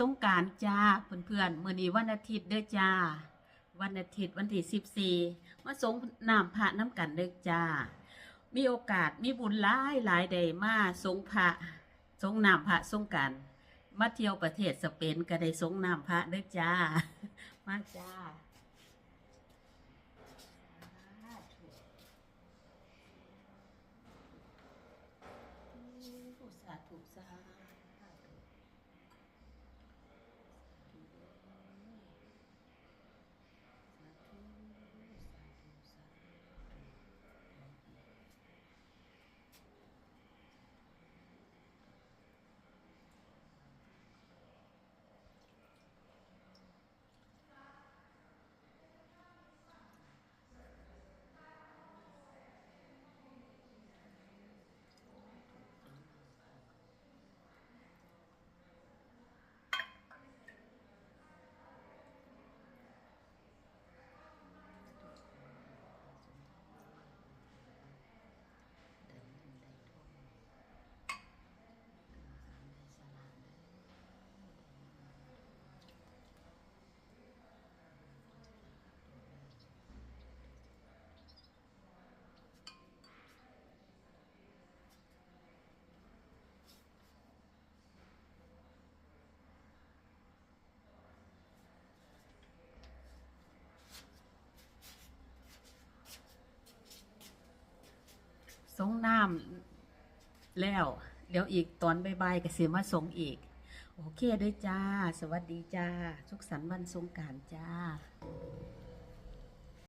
สงการจ้าเพื่อนๆมื้อนี้วันอาทิตย์เด้อจ้า วันอาทิตย์วันที่14มาสงน้ำพระน้ำกันเด้อจ้า มีโอกาสมีบุญหลายหลายใดมาสงพระสงน้ำพระสงกรารมาเที่ยวประเทศสเปนก็ได้สงน้ำพระเด้อจ้า มาจ้าสาธุสาธุ สงน้ำแล้ว เดี๋ยวอีกตอนบ่ายๆก็สิมาสงอีก โอเคด้วยจ้า สวัสดีจ้า สุขสันต์วันสงการจ้า